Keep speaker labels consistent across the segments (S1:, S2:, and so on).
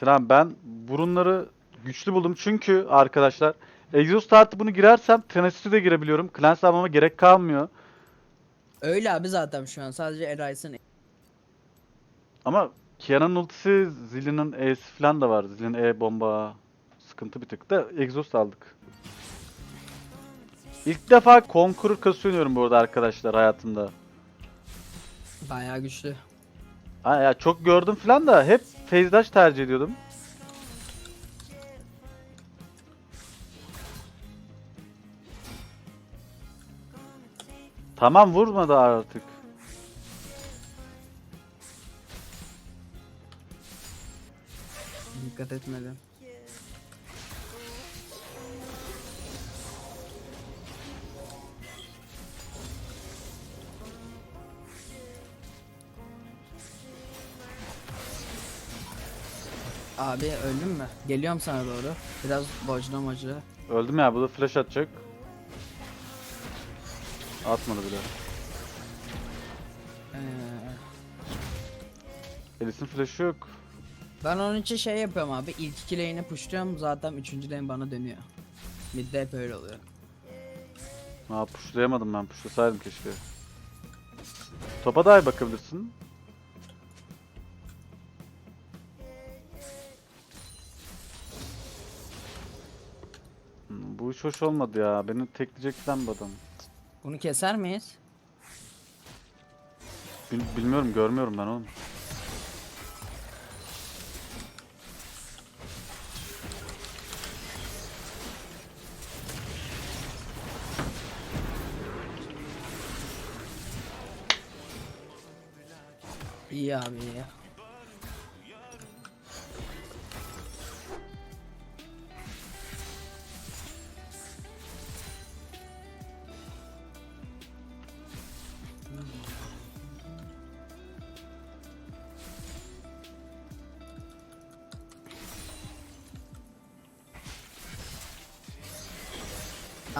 S1: Sinan ben burunları güçlü buldum çünkü arkadaşlar Exhaust artı bunu girersem Tenacity de girebiliyorum. Cleanse almama gerek kalmıyor.
S2: Öyle abi zaten şu an sadece Erays'ın
S1: Ama Kiana'nın ultisi, Zillion'ın E'si falan da var. Zillion E bomba. Sıkıntı bir tık da Exhaust aldık. İlk defa Conqueror kası oynuyorum bu arada arkadaşlar hayatımda.
S2: bayağı güçlü.
S1: Ha ya çok gördüm falan da hep dash tercih ediyordum. Tamam vurma da artık.
S2: Dikkat etmedim. Abi öldün mü? Geliyorum sana doğru. Biraz bocla mocla.
S1: Öldüm ya bu da flash atacak. Atmadı bile.
S2: Ee,
S1: Elis'in flash'ı yok.
S2: ben onun için şey yapıyorum abi. İlk iki lane'i pushluyorum zaten üçüncü lane bana dönüyor. Midde hep öyle oluyor.
S1: Ha pushlayamadım ben pushlasaydım keşke. Topa dahi bakabilirsin. Hmm, Bu hiç hoş olmadı ya. Beni tekleyecek falan bu adam.
S2: Bunu keser miyiz?
S1: Bil- bilmiyorum görmüyorum ben oğlum.
S2: İyi abi iyi.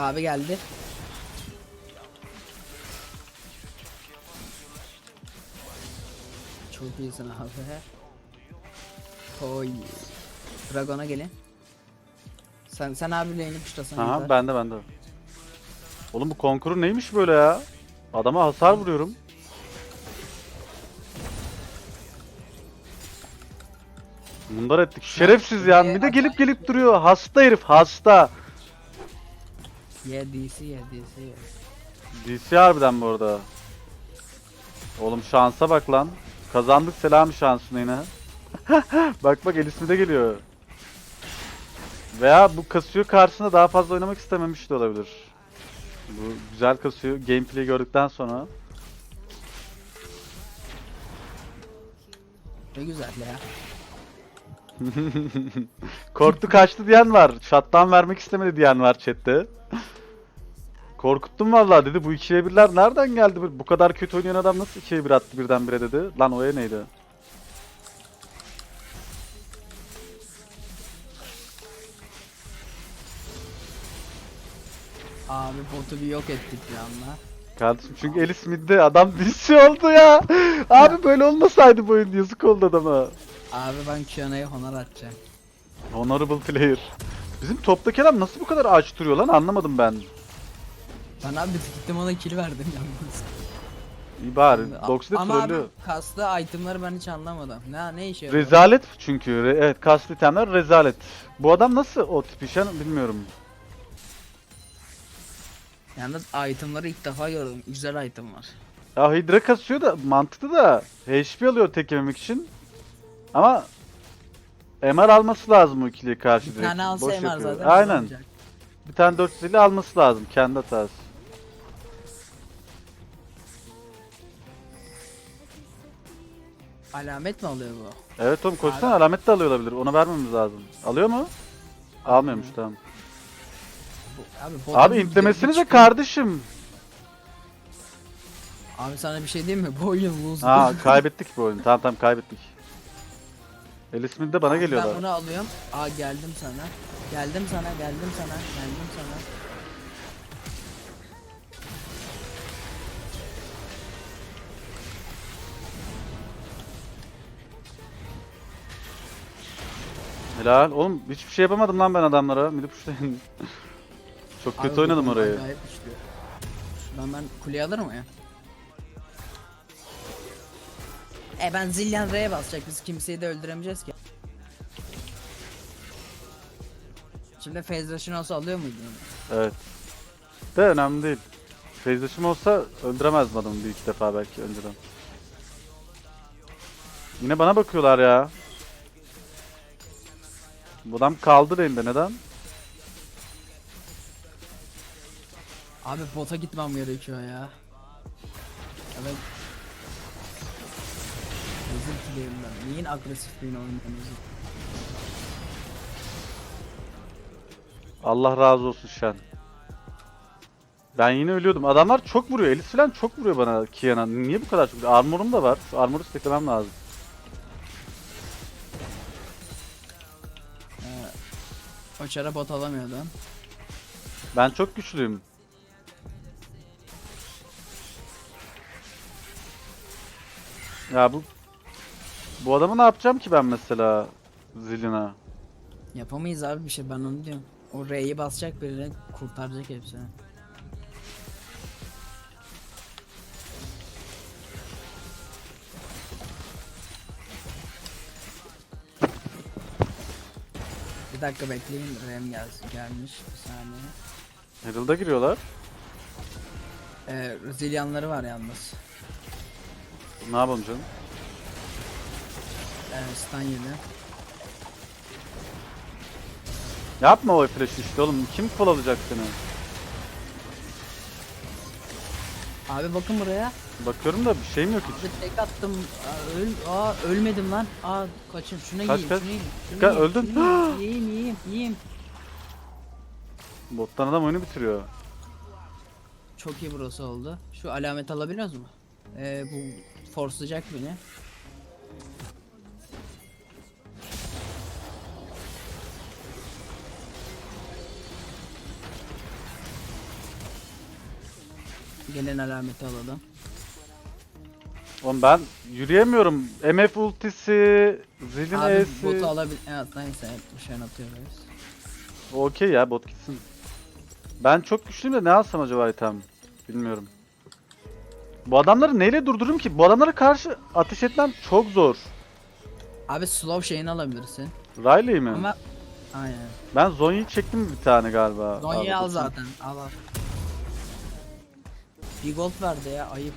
S2: Abi geldi. Çok iyisin abi. Oy. Dragon'a gelin. Sen sen abi lane'i puşlasana.
S1: Aha
S2: yeter.
S1: bende bende. Oğlum bu Conqueror neymiş böyle ya? Adama hasar vuruyorum. Bunlar ettik. Şerefsiz ya. Bir de gelip gelip duruyor. Hasta herif hasta.
S2: Ye DC ye DC ye.
S1: DC harbiden bu arada. Oğlum şansa bak lan. Kazandık selam şansına yine. bak bak el ismi de geliyor. Veya bu kasıyor karşısında daha fazla oynamak istememiş de olabilir. Bu güzel kasıyor. Gameplay gördükten sonra.
S2: Ne güzel ya.
S1: Korktu kaçtı diyen var. Shutdown vermek istemedi diyen var chatte. Korkuttum vallahi dedi. Bu ikiye birler nereden geldi? Bu kadar kötü oynayan adam nasıl ikiye bir attı birdenbire dedi. Lan o neydi?
S2: Abi botu bir yok ettik bir anda.
S1: Kardeşim çünkü Elis midde adam DC oldu ya. Abi böyle olmasaydı bu oyun yazık oldu adama.
S2: Abi ben Kiana'ya honor atacağım.
S1: Honorable player. Bizim toptaki adam nasıl bu kadar aç duruyor lan anlamadım ben.
S2: Ben abi gittim ona kill verdim yalnız.
S1: İyi bari. Doxy de
S2: Ama abi
S1: trollüyor.
S2: kaslı itemları ben hiç anlamadım. Ne ne işe yarıyor?
S1: Rezalet çünkü. Re- evet kast itemler rezalet. Bu adam nasıl o tip işen bilmiyorum.
S2: Yalnız itemları ilk defa gördüm. Güzel item var.
S1: Ya Hydra kasıyor da mantıklı da HP alıyor tek yememek için. Ama MR alması lazım o ikiliye karşı
S2: Bir
S1: direkt.
S2: tane alsa
S1: Boş
S2: MR
S1: yapıyor.
S2: zaten.
S1: Aynen.
S2: olacak.
S1: Bir tane 450 alması lazım kendi hatası.
S2: Alamet mi alıyor bu?
S1: Evet oğlum koşsana alamet de alıyor olabilir. Ona vermemiz lazım. Alıyor mu? Almıyormuş tamam.
S2: Bu- Abi, bota
S1: Abi intlemesinize
S2: çıkıyor.
S1: kardeşim.
S2: Abi sana bir şey diyeyim mi? Bu oyun lose.
S1: Ha kaybettik bu oyunu. Tamam tamam kaybettik. El ismi de bana
S2: Ben
S1: geliyorlar.
S2: bunu alıyorum. Aa geldim sana. Geldim sana, geldim sana, geldim sana.
S1: Helal. Oğlum hiçbir şey yapamadım lan ben adamlara. Pushlayın. Çok kötü
S2: Abi
S1: oynadım orayı.
S2: güçlü. Şuradan ben kuleye alırım ya. E ben Zillion R'ye basacak biz kimseyi de öldüremeyeceğiz ki. Şimdi Phase Rush'ın olsa alıyor muydun?
S1: Evet. De önemli değil. Feyzleşim olsa öldüremezdim adamı bir iki defa belki önceden. Yine bana bakıyorlar ya. Bu adam kaldı lane'de neden?
S2: Abi bota gitmem gerekiyor ya. Evet. Özür dilerim ben. Neyin agresif bir oynuyorsunuz?
S1: Allah razı olsun Shen. Ben yine ölüyordum. Adamlar çok vuruyor. Elis falan çok vuruyor bana Kiana. Niye bu kadar çok? Armorum da var. Şu armoru steklemem lazım.
S2: O çara bot alamıyordu.
S1: Ben çok güçlüyüm. Ya bu bu adamı ne yapacağım ki ben mesela Zillina?
S2: Yapamayız abi bir şey ben onu diyorum. O R'yi basacak birine kurtaracak hepsini. Bir dakika bekleyin Rem gelsin gelmiş bir saniye.
S1: Herald'a giriyorlar.
S2: Ee, Zilyanları var yalnız.
S1: Ne yapalım canım?
S2: Stun yedi.
S1: Yapma o flash işte oğlum. Kim kovalayacak seni?
S2: Abi bakın buraya.
S1: Bakıyorum da bir şeyim yok hiç.
S2: Abi tek attım. Aa, öl Aa, ölmedim lan. Aa kaçın şuna
S1: Kaç,
S2: yiyeyim
S1: kaç?
S2: şunu yiyeyim. Şunu
S1: Kaç,
S2: yiyeyim,
S1: öldün.
S2: şunu yiyeyim, Yiyeyim yiyeyim yiyeyim.
S1: Bottan adam oyunu bitiriyor.
S2: Çok iyi burası oldu. Şu alamet alabiliyoruz mu? Ee, bu forcelayacak beni. Gelen alameti alalım.
S1: Oğlum ben yürüyemiyorum. MF ultisi, Zillin
S2: Abi
S1: E'si.
S2: botu alabil... Evet neyse bir şey atıyoruz.
S1: Okey ya bot gitsin. Ben çok güçlüyüm de ne alsam acaba item? Bilmiyorum. Bu adamları neyle durdururum ki? Bu adamlara karşı ateş etmem çok zor.
S2: Abi slow şeyini alabilirsin.
S1: Riley mi?
S2: Ama aynen.
S1: Ben Zonya'yı çektim bir tane galiba.
S2: Zonya'yı
S1: Abi,
S2: al zaten. Al al. Bir gold verdi ya ayıp.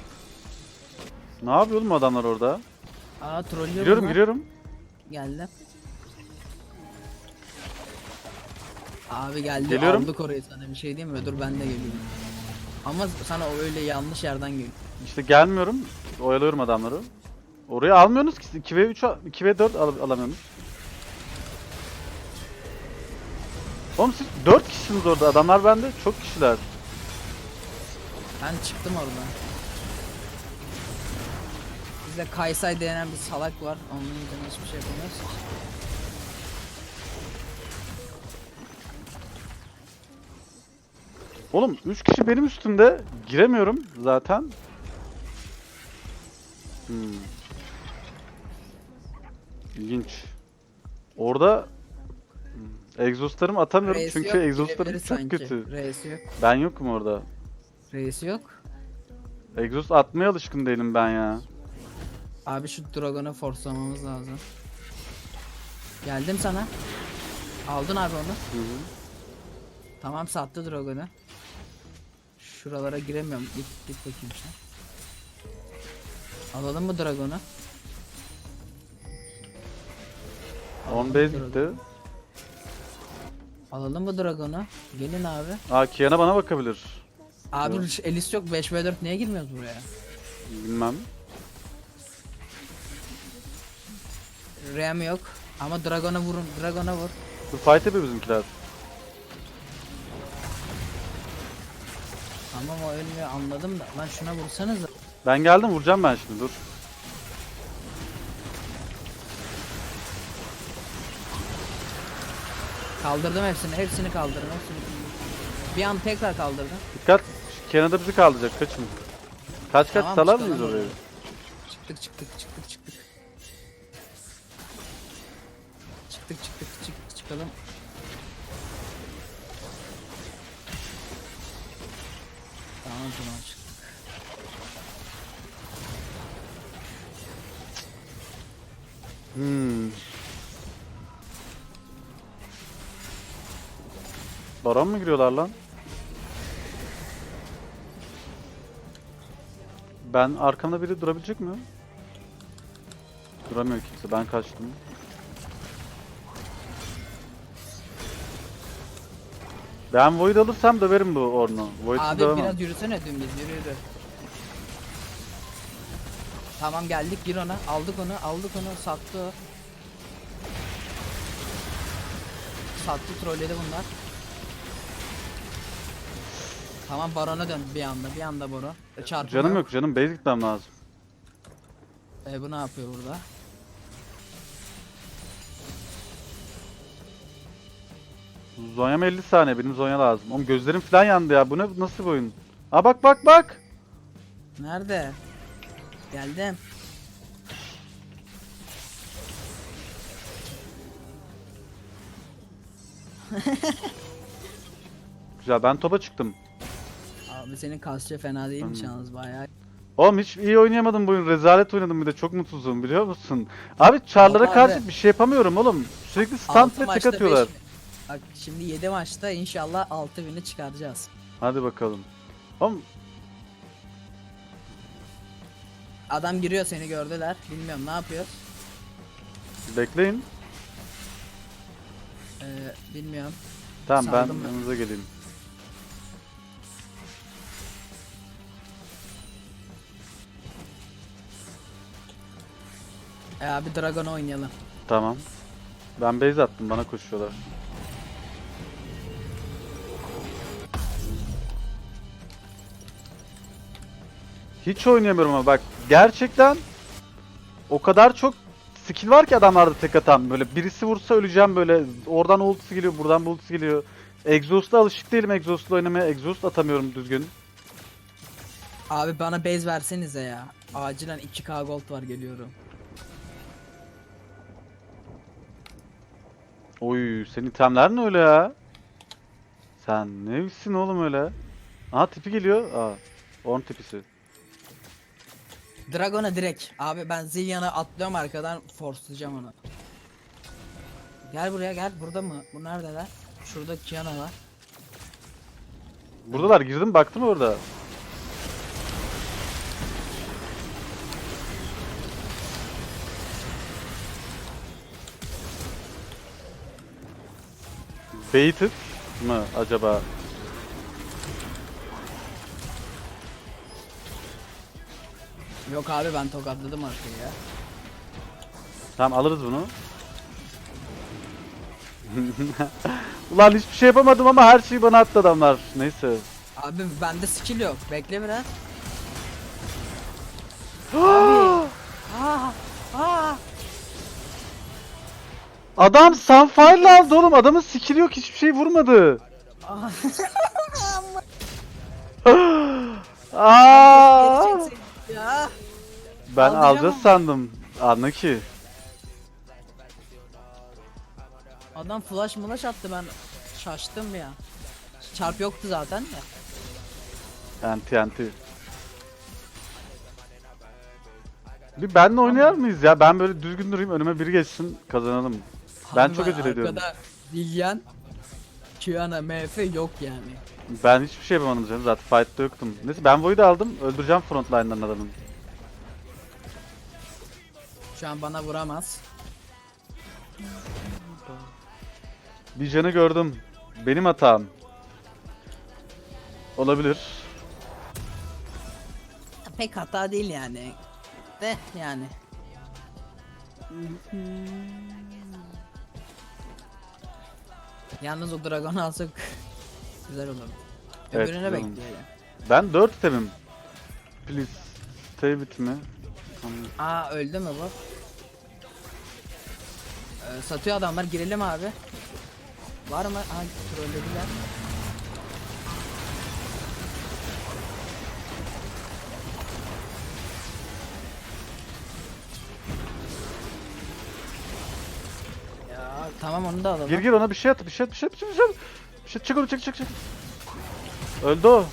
S1: Ne yapıyor oğlum adamlar orada?
S2: Aa trollüyorum
S1: Giriyorum
S2: lan.
S1: giriyorum.
S2: Geldi. Abi geldi
S1: Geliyorum.
S2: aldık orayı sana bir şey diyeyim mi? Dur ben de geliyorum. Ama sana o öyle yanlış yerden geliyor.
S1: İşte gelmiyorum. Oyalıyorum adamları. Oraya almıyorsunuz ki. 2 ve 3 2 ve 4 al alamıyorsunuz. Oğlum siz 4 kişisiniz orada. Adamlar bende çok kişiler.
S2: Ben çıktım oradan. Bizde Kaysay denen bir salak var. Onun yüzünden hiçbir şey yapamıyoruz.
S1: Oğlum 3 kişi benim üstümde. Giremiyorum zaten. Hmm. İlginç. Orada hmm, egzozlarımı atamıyorum
S2: Reis
S1: çünkü
S2: yok, girebilir
S1: çok
S2: sanki.
S1: kötü.
S2: Reis yok.
S1: Ben yokum orada.
S2: Reis yok.
S1: Egzoz atmaya alışkın değilim ben ya.
S2: Abi şu Dragon'u forcelamamız lazım. Geldim sana. Aldın abi onu.
S1: Hı hı.
S2: Tamam sattı Dragon'u. Şuralara giremiyorum. Git git bakayım sen. Alalım mı Dragon'u?
S1: 10 base gitti.
S2: Alalım mı Dragon'u? Gelin abi.
S1: Aa Kiana bana bakabilir.
S2: Abi
S1: Evet.
S2: Elis yok 5 v 4 niye girmiyoruz buraya?
S1: Bilmem.
S2: Rem yok. Ama Dragon'a vurun. Dragon'a vur.
S1: Dur fight yapıyor bizimkiler.
S2: Tamam o ölmüyor anladım da. Lan şuna vursanız
S1: Ben geldim vuracağım ben şimdi dur.
S2: Kaldırdım hepsini. Hepsini kaldırdım. Hepsini. Bir an tekrar kaldırdım.
S1: Dikkat. Kenarda bizi kaldıracak kaçın. Kaç kaç
S2: Tamam,
S1: salar
S2: çıkalım
S1: mıyız oraya?
S2: oradan. Çıktık çıktık çıktık çıktık. çıktık çıktık çık, çıkalım. Tamam tamam çıktık.
S1: Hmm. Baron mu giriyorlar lan? Ben arkamda biri durabilecek mi? Duramıyor kimse. Ben kaçtım. Ben Void alırsam döverim bu Orn'u. Void'si
S2: Abi
S1: dövemem.
S2: biraz yürüsene dümdüz yürü yürü. Tamam geldik gir ona aldık onu aldık onu sattı o. Sattı trolledi bunlar. Tamam barona dön bir anda bir anda baro. E, çarpma
S1: Canım yok canım. Base gitmem lazım.
S2: E, bu ne yapıyor burada?
S1: Zonya'm 50 saniye. Benim Zonya lazım. Oğlum gözlerim falan yandı ya. Bu ne? Nasıl bir oyun? Aa bak bak bak.
S2: Nerede? Geldim.
S1: Güzel ben topa çıktım.
S2: Abi senin kasça fena değilmiş
S1: Tamam.
S2: yalnız bayağı.
S1: Oğlum hiç iyi oynayamadım bu oyun. Rezalet oynadım bir de çok mutsuzum biliyor musun? Abi çarlara
S2: Ama
S1: karşı
S2: abi-
S1: bir şey yapamıyorum oğlum. Sürekli
S2: Altı
S1: stunt ve
S2: maçta beş
S1: atıyorlar.
S2: Bak şimdi 7 maçta inşallah 6000'i çıkaracağız.
S1: Hadi bakalım. Oğlum
S2: Adam giriyor seni gördüler. Bilmiyorum ne yapıyor.
S1: bekleyin.
S2: Ee, bilmiyorum.
S1: Tamam ben
S2: Saldım ben.
S1: yanınıza geleyim.
S2: E abi Dragon oynayalım.
S1: Tamam. Ben base attım bana koşuyorlar. Hiç oynayamıyorum ama bak gerçekten o kadar çok skill var ki adamlarda tek atan böyle birisi vursa öleceğim böyle oradan ultisi geliyor buradan bu ultisi geliyor. Exhaust'la alışık değilim Exhaust'la oynamaya Exhaust atamıyorum düzgün.
S2: Abi bana base versenize ya. Acilen 2k gold var geliyorum.
S1: Oy senin itemler ne öyle ya? Sen neysin oğlum öyle? Aha tipi geliyor. Aa. Orn tipisi.
S2: Dragon'a direkt. Abi ben Zillion'a atlıyorum arkadan forcelayacağım onu. Gel buraya gel. Burada mı? Bu neredeler? Şurada Kiana var.
S1: Buradalar girdim baktım orada. Baited mı acaba?
S2: Yok abi ben tokatladım arkayı ya.
S1: Tamam alırız bunu. Ulan hiçbir şey yapamadım ama her şeyi bana attı adamlar. Neyse.
S2: Abi bende skill yok. Bekle biraz.
S1: Adam Sunfire aldı oğlum. Adamın skill yok hiçbir şey vurmadı.
S2: Aa. Ya.
S1: Ben alacağız sandım. Anla ki.
S2: Adam flash mulash attı ben şaştım ya. Çarp yoktu zaten ya.
S1: Anti anti. Bir benle oynar mıyız ya? Ben böyle düzgün durayım önüme biri geçsin kazanalım. Ben çok acele ediyorum.
S2: Arkada Lilian, Kiana, MF yok yani.
S1: Ben hiçbir şey yapamadım canım zaten fight'ta yoktum. Neyse ben Void'i aldım öldüreceğim frontline'dan adamın.
S2: Şu an bana vuramaz.
S1: Bir canı gördüm. Benim hatam. Olabilir.
S2: Pek hata değil yani. De yani. Yalnız o dragonu alsak güzel olur.
S1: Evet,
S2: Öbürüne bekliyor ya.
S1: Ben 4 itemim. Please stay with me.
S2: Aa öldü mü bu? Ee, satıyor adamlar girelim abi. Var mı? Aa trollediler. Tamam onu da alalım.
S1: Gir gir ona bir şey at, bir şey at, bir şey at, bir şey at. Bir şey, at. Bir şey çık onu çık çık çık. Öldü o.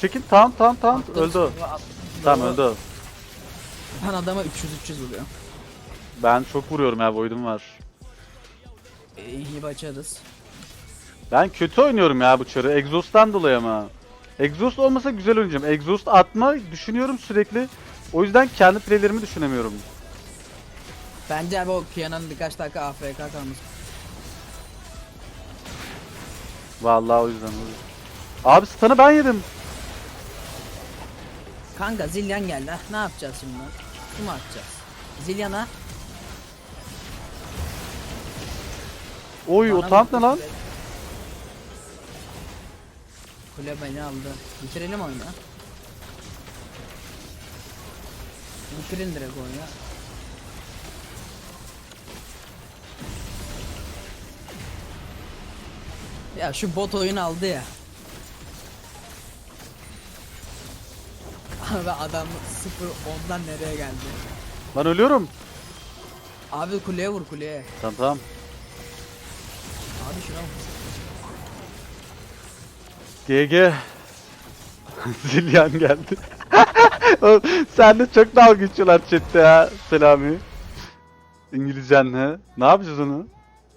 S1: Çekin tamam tamam tamam
S2: Attım
S1: öldü o. Tamam öldü o.
S2: Ben adama 300-300 vuruyorum.
S1: Ben çok vuruyorum ya void'um var.
S2: Ee, iyi açarız.
S1: Ben kötü oynuyorum ya bu çarı. Exhaust'tan dolayı ama. Exhaust olmasa güzel oynayacağım. Exhaust atma düşünüyorum sürekli. O yüzden kendi playlerimi düşünemiyorum.
S2: Bence abi o Kiana'nın birkaç dakika AFK kalmış.
S1: Vallahi o yüzden. o yüzden. Abi stun'ı ben yedim.
S2: Kanka Zilyan geldi. ha. Ne yapacağız şimdi? Mu atacağız? Zilyan'a
S1: Oy o
S2: Bana
S1: tank ne lan?
S2: Kule beni aldı. Bitirelim oyunu. Bitirin direkt oyunu. Ya şu bot oyun aldı ya. Abi adam 0 ondan nereye geldi?
S1: Ben ölüyorum.
S2: Abi kuleye vur kuleye.
S1: Tamam tamam.
S2: Abi şuna vur.
S1: GG. Zilyan geldi. Oğlum, Sen de çok dalga geçiyorlar chatte ya. Selami. İngilizcenle. Ne yapacağız onu?